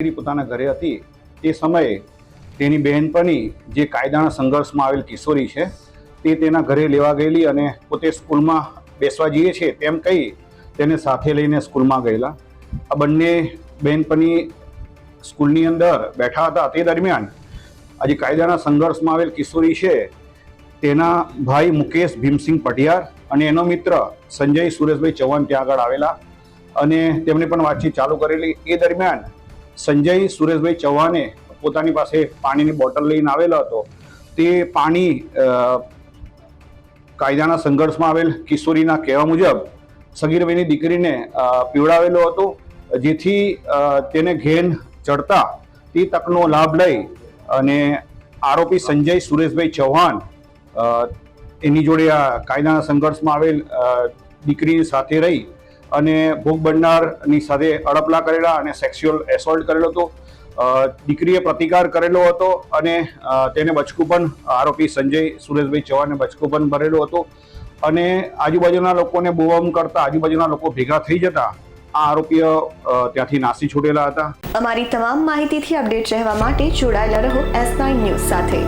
દીકરી પોતાના ઘરે હતી. તે સમયે તેની બહેનપણી જે કાયદાના સંઘર્ષમાં આવેલ કિશોરી છે, તે તેના ઘરે લેવા ગયેલી અને પોતે સ્કૂલમાં બેસવા જઈએ છે તેમ કહી તેને સાથે લઈને સ્કૂલમાં ગયેલા. આ બંને બહેનપણી સ્કૂલની અંદર બેઠા હતા. તે દરમિયાન આજે કાયદાના સંઘર્ષમાં આવેલ કિશોરી છે, તેના ભાઈ મુકેશ ભીમસિંહ પઢિયાર અને એનો મિત્ર સંજય સુરેશભાઈ ચૌહાણ ત્યાં આગળ આવેલા અને તેમણે પણ વાતચીત ચાલુ કરેલી. એ દરમિયાન સંજય સુરેશભાઈ ચૌહાણે પોતાની પાસે પાણીની બોટલ લઈને આવેલો હતો. તે પાણી કાયદાના સંઘર્ષમાં આવેલ કિશોરીના કહેવા મુજબ સગીરભાઈની દીકરીને પીવડાવેલો હતો, જેથી તેને ઘેન ચડતા તે તકનો લાભ લઈ અને આરોપી સંજય સુરેશભાઈ ચૌહાણ એની જોડે આ કાયદાના સંઘર્ષમાં આવેલ દીકરી સાથે રહી અને ભોગ બનનારની સાથે અડપલા કરેલા અને સેક્સ્યુઅલ એસોલ્ટ કરેલો હતો. દીકરીએ પ્રતિકાર કરેલો હતો અને તેને બચકું પણ આરોપી સંજય સુરેશભાઈ ચૌહાણને બચકું પણ ભરેલો હતો. અને આજુબાજુના લોકોને બોવમ કરતા આજુબાજુના લોકો ભેગા થઈ જતા આ આરોપીઓ ત્યાંથી નાસી છૂટેલા હતા. અમારી તમામ માહિતીથી અપડેટ રહેવા માટે જોડાયેલા રહો એસ ન્યૂઝ સાથે.